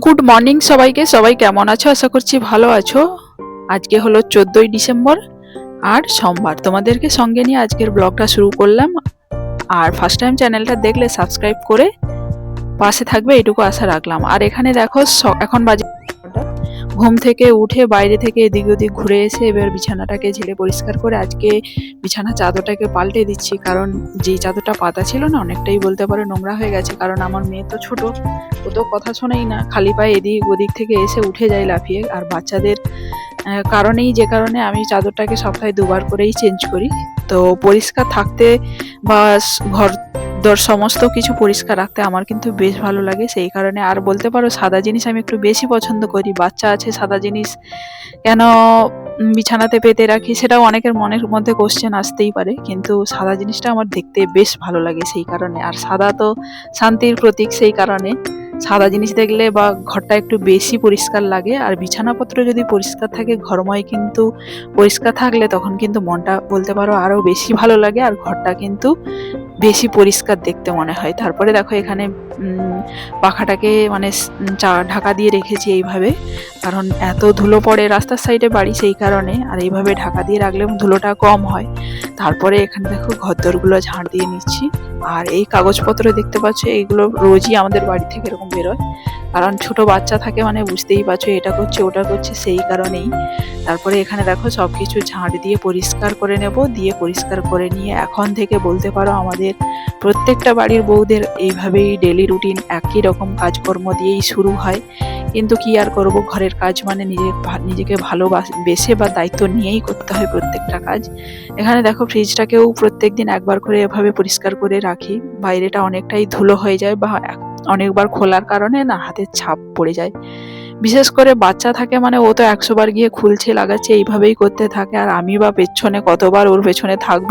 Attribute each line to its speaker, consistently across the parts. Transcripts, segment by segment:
Speaker 1: Good morning সবাইকে। সবাই কেমন আছো? আশা করছি ভালো আছো। আজকে হলো চোদ্দোই ডিসেম্বর আর সোমবার। তোমাদেরকে সঙ্গে নিয়ে আজকের ব্লগটা শুরু করলাম। আর ফার্স্ট টাইম চ্যানেলটা দেখলে সাবস্ক্রাইব করে পাশে থাকবে এটুকু আশা রাখলাম। আর এখানে দেখো এখন বাজে। ঘুম থেকে উঠে বাইরে থেকে এদিক ওদিক ঘুরে এসে এবার বিছানাটাকে ঝেড়ে পরিষ্কার করে আজকে বিছানা চাদরটাকে পাল্টে দিচ্ছি। কারণ যেই চাদরটা পাতা ছিল না, অনেকটাই বলতে পারো নোংরা হয়ে গেছে। কারণ আমার মেয়ে তো ছোট, ও তো কথা শোনেই না। খালি পায়ে এদিক ওদিক থেকে এসে উঠে যায় লাফিয়ে। আর বাচ্চাদের কারণেই যে কারণে আমি চাদরটাকে সপ্তাহে দুবার করেই চেঞ্জ করি। তো পরিষ্কার থাকতে বা ঘর দর সমস্ত কিছু পরিষ্কার রাখতে আমার কিন্তু বেশ ভালো লাগে। সেই কারণে আর বলতে পারো, সাদা জিনিস আমি একটু বেশি পছন্দ করি। বাচ্চা আছে, সাদা জিনিস কেন বিছানাতে পেতে রাখি সেটাও অনেকের মনের মধ্যে কোশ্চেন আসতেই পারে। কিন্তু সাদা জিনিসটা আমার দেখতে বেশ ভালো লাগে সেই কারণে। আর সাদা তো শান্তির প্রতীক সেই কারণে। সাদা জিনিস দেখলে বা ঘরটা একটু বেশি পরিষ্কার লাগে। আর বিছানাপত্র যদি পরিষ্কার থাকে, ঘরময় কিন্তু পরিষ্কার থাকলে তখন কিন্তু মনটা বলতে পারো আরও বেশি ভালো লাগে। আর ঘরটা কিন্তু বেশি পরিষ্কার দেখতে মনে হয়। তারপরে দেখো এখানে পাখাটাকে মানে ঢাকা দিয়ে রেখেছি এইভাবে। কারণ এত ধুলো পড়ে রাস্তার সাইডে বাড়ি সেই কারণে। আর এইভাবে ঢাকা দিয়ে রাখলে ধুলোটা কম হয়। তারপরে এখানে দেখো ঘরদোরগুলো ঝাড় দিয়ে নিচ্ছি। আর এই কাগজপত্র দেখতে পাচ্ছ এইগুলো রোজই আমাদের বাড়ি থেকে এরকম বেরোয়। কারণ ছোট বাচ্চা থাকে মানে বুঝতেই পারছ, এটা করছে, ওটা করছে, সেই কারণেই। তারপরে এখানে দেখো সব কিছু ঝাঁট দিয়ে পরিষ্কার করে নেব। দিয়ে পরিষ্কার করে নিয়ে এখন থেকে বলতে পারো আমাদের প্রত্যেকটা বাড়ির বউদের এইভাবেই ডেলি রুটিন একই রকম কাজকর্ম দিয়েই শুরু হয়। কিন্তু কি আর করব? ঘরের কাজ মানে নিজে নিজেকে ভালোবাসে বা দায়িত্ব নিয়েই করতে হয় প্রত্যেকটা কাজ। এখানে দেখো ফ্রিজটাকেও প্রত্যেক দিন একবার করে এভাবে পরিষ্কার করে রাখি। বাইরেটা অনেকটাই ধুলো হয়ে যায় বা অনেকবার খোলার কারণে না হাতের ছাপ পড়ে যায়। বিশেষ করে বাচ্চা থাকে মানে ও তো একশো বার গিয়ে খুলছে, লাগাচ্ছে, এইভাবেই করতে থাকে। আর আমি বা পেছনে কতবার ওর পেছনে থাকব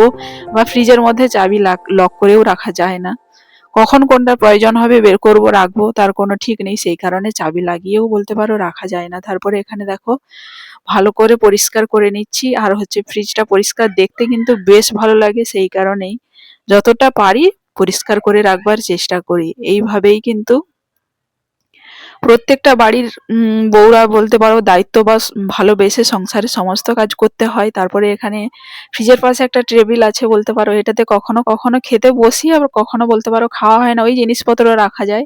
Speaker 1: বা ফ্রিজের মধ্যে চাবি লক করেও রাখা যায় না। কখন কোনটা প্রয়োজন হবে বের করব, রাখব, তার কোনো ঠিক নেই। সেই কারণে চাবি লাগিয়েও বলতে পারো রাখা যায় না। তারপরে এখানে দেখো, ভালো করে পরিষ্কার করে নিচ্ছি। আর হচ্ছে ফ্রিজটা পরিষ্কার দেখতে কিন্তু বেশ ভালো লাগে, সেই কারণেই। যতটা পারি পরিষ্কার করে রাখবার চেষ্টা করি। এইভাবেই কিন্তু প্রত্যেকটা বাড়ির বউরা বলতে পারো দায়িত্ব বা ভালোবেসে সংসারে সমস্ত কাজ করতে হয়। তারপরে এখানে ফ্রিজের পাশে একটা টেবিল আছে বলতে পারো, এটাতে কখনো কখনো খেতে বসি, আবার কখনো বলতে পারো খাওয়া হয় না, ওই জিনিসপত্র রাখা যায়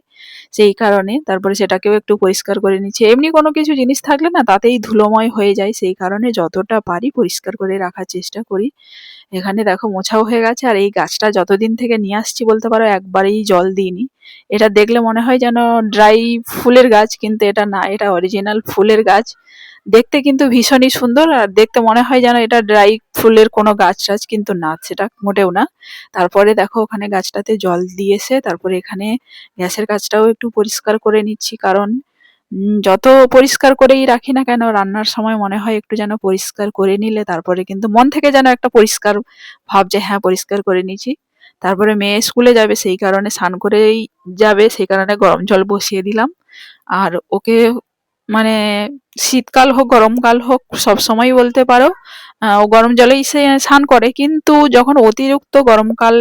Speaker 1: সেই কারণে। তারপরে সেটাকেও একটু পরিষ্কার করে নিচ্ছি। এমনি কোনো কিছু জিনিস থাকলে না তাতেই ধুলোময় হয়ে যায়, সেই কারণে যতটা পারি পরিষ্কার করে রাখার চেষ্টা করি। এখানে দেখো মোছাও হয়ে গেছে আর এই গাছটা যতদিন থেকে নিয়ে আসছি বলতে পারো একবারেই জল দিইনি। এটা দেখলে মনে হয় যেন ড্রাই ফুলের গাছ কিন্তু এটা না, এটা অরিজিনাল ফুলের গাছ। দেখতে কিন্তু ভীষণই সুন্দর আর দেখতে মনে হয় যেন এটা ড্রাই ফুলের কোনো গাছ টাছ কিন্তু না, সেটা মোটেও না। তারপরে দেখো ওখানে গাছটাতে জল দিয়েছে, তারপরে এখানে গ্যাসের কাজটাও একটু পরিষ্কার করে নিচ্ছি কারণ যত পরিষ্কার করেই রাখি না কেন, রান্নার সময় মনে হয় একটু যেন পরিষ্কার করে নিলে, তারপরে কিন্তু মন থেকে যেন একটা পরিষ্কার ভাব যে হ্যাঁ পরিষ্কার করে নিয়েছি। তারপরে মেয়ে স্কুলে যাবে, সেই কারণে স্নান করেই যাবে, সেই কারণে গরম জল বসিয়ে দিলাম। আর ওকে মানে শীতকাল হোক, গরমকাল হোক, সব সময় বলতে পারো ও গরম জলেই সে স্নান করে। কিন্তু যখন অতিরিক্ত গরমকাল,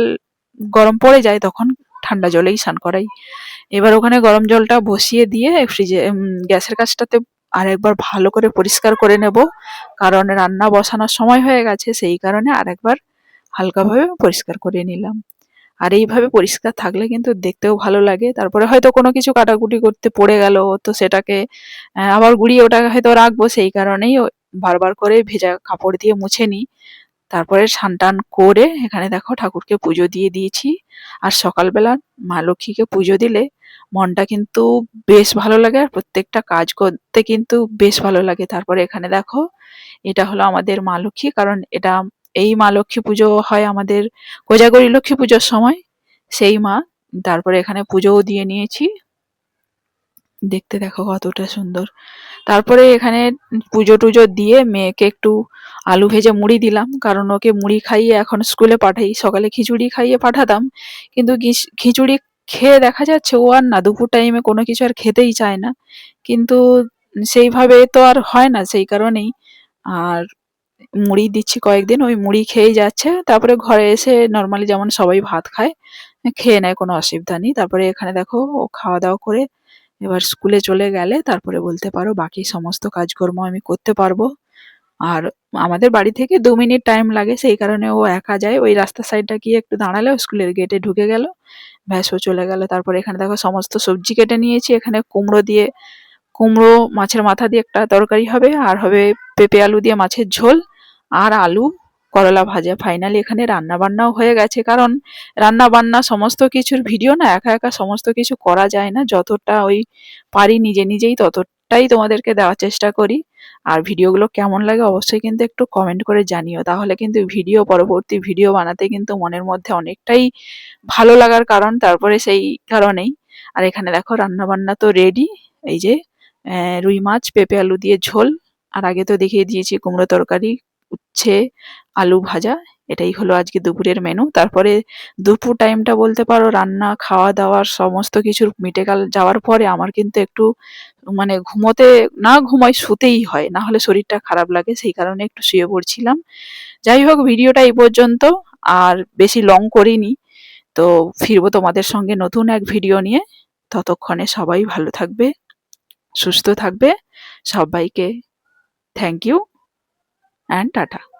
Speaker 1: গরম পড়ে যায়, তখন ঠান্ডা জলেই স্নান করাই। এবার ওখানে গরম জলটা বসিয়ে দিয়ে ফ্রিজে গ্যাসের কাছটাতে আরেকবার ভালো করে পরিষ্কার করে নেব। কারণ রান্না বসানোর সময় হয়ে গেছে, সেই কারণে আরেকবার হালকাভাবে পরিষ্কার করে নিলাম। আর এইভাবে পরিষ্কার থাকলে কিন্তু দেখতেও ভালো লাগে। তারপরে হয়তো কোনো কিছু কাটাকুটি করতে পড়ে গেল, তো সেটাকে আবার গুড়িয়ে ওটাকে হয়তো রাখব, সেই কারণেই বারবার করে ভেজা কাপড় দিয়ে মুছে নিই। তারপরে টান করে এখানে দেখো ঠাকুরকে পুজো দিয়ে দিয়েছি। আর সকালবেলা মা লক্ষ্মীকে পুজো দিলে মনটা কিন্তু বেশ ভালো লাগে আর প্রত্যেকটা কাজ করতে কিন্তু বেশ ভালো লাগে। তারপরে এখানে দেখো এটা হলো আমাদের মা লক্ষ্মী, কারণ এটা এই মা লক্ষ্মী পুজো হয় আমাদের কোজাগরী লক্ষ্মী পুজোর সময়। সেই মা, তারপরে এখানে পুজোও দিয়ে নিয়েছি। দেখতে দেখো কতটা সুন্দর। তারপরে এখানে পুজো টুজো দিয়ে মেয়েকে একটু আলু ভেজে মুড়ি দিলাম, কারণ ওকে মুড়ি খাইয়ে এখন স্কুলে পাঠাই, সকালে খিচুড়ি খাইয়ে পাঠাতাম, কিন্তু খিচুড়ি খেয়ে দেখা যাচ্ছে ও আর না, দুপুর টাইমে কোনো কিছু আর খেতেই চায় না। কিন্তু সেইভাবে তো আর হয় না, সেই কারণেই। আর মুড়ি দিচ্ছি কয়েকদিন, ওই মুড়ি খেয়েই যাচ্ছে, তারপরে ঘরে এসে নর্মালি যেমন সবাই ভাত খায়, খেয়ে নেয়, কোনো অসুবিধা নেই। তারপরে এখানে দেখো ও খাওয়া দাওয়া করে এবার স্কুলে চলে গেলে তারপরে বলতে পারো বাকি সমস্ত কাজকর্ম আমি করতে পারব। আর আমাদের বাড়ি থেকে দু মিনিট টাইম লাগে, সেই কারণে ও একা যায়। ওই রাস্তার সাইডটা গিয়ে একটু দাঁড়ালে স্কুলের গেটে ঢুকে গেল। ব্যাস, ও চলে গেল। তারপরে এখানে দেখো সমস্ত সবজি কেটে নিয়েছি। এখানে কুমড়ো দিয়ে, কুমড়ো মাছের মাথা দিয়ে একটা তরকারি হবে। আর হবে পেঁপে আলু দিয়ে মাছের ঝোল। আর আলু করলা ভাজা। ফাইনালি এখানে রান্না বান্নাও হয়ে গেছে, কারণ রান্না বান্না সমস্ত কিছুর ভিডিও না, একা একা সমস্ত কিছু করা যায় না। যতটা ওই পারি নিজে নিজেই ততটাই তোমাদেরকে দেওয়ার চেষ্টা করি। আর ভিডিওগুলো কেমন লাগে অবশ্যই কিন্তু একটু কমেন্ট করে জানিও। তাহলে কিন্তু ভিডিও পরবর্তী ভিডিও বানাতে কিন্তু মনের মধ্যে অনেকটাই ভালো লাগার কারণ তারপরে সেই কারণেই। আর এখানে দেখো রান্না বান্না তো রেডি এই যে রুই মাছ, পেঁপে, আলু দিয়ে ঝোল। আর আগে তো দেখিয়ে দিয়েছি, কুমড়ো তরকারি উচ্ছে, আলু ভাজা, এটাই হলো আজকে দুপুরের মেনু তারপরে দুপুর টাইমটা বলতে পারো, রান্না, খাওয়া দাওয়ার সমস্ত কিছুর মিটে গেল যাওয়ার পরে আমার কিন্তু একটু মানে ঘুমোতে, না ঘুমাই, শুতেই হয়। না হলে শরীরটা খারাপ লাগে, সেই কারণে একটু শুয়ে পড়ছিলাম। যাই হোক, ভিডিওটা এই পর্যন্ত। আর বেশি লং করিনি। তো ফিরবো তোমাদের সঙ্গে নতুন এক ভিডিও নিয়ে। ততক্ষণে সবাই ভালো থাকবে, সুস্থ থাকবে। সবাইকে থ্যাংক ইউ and tata.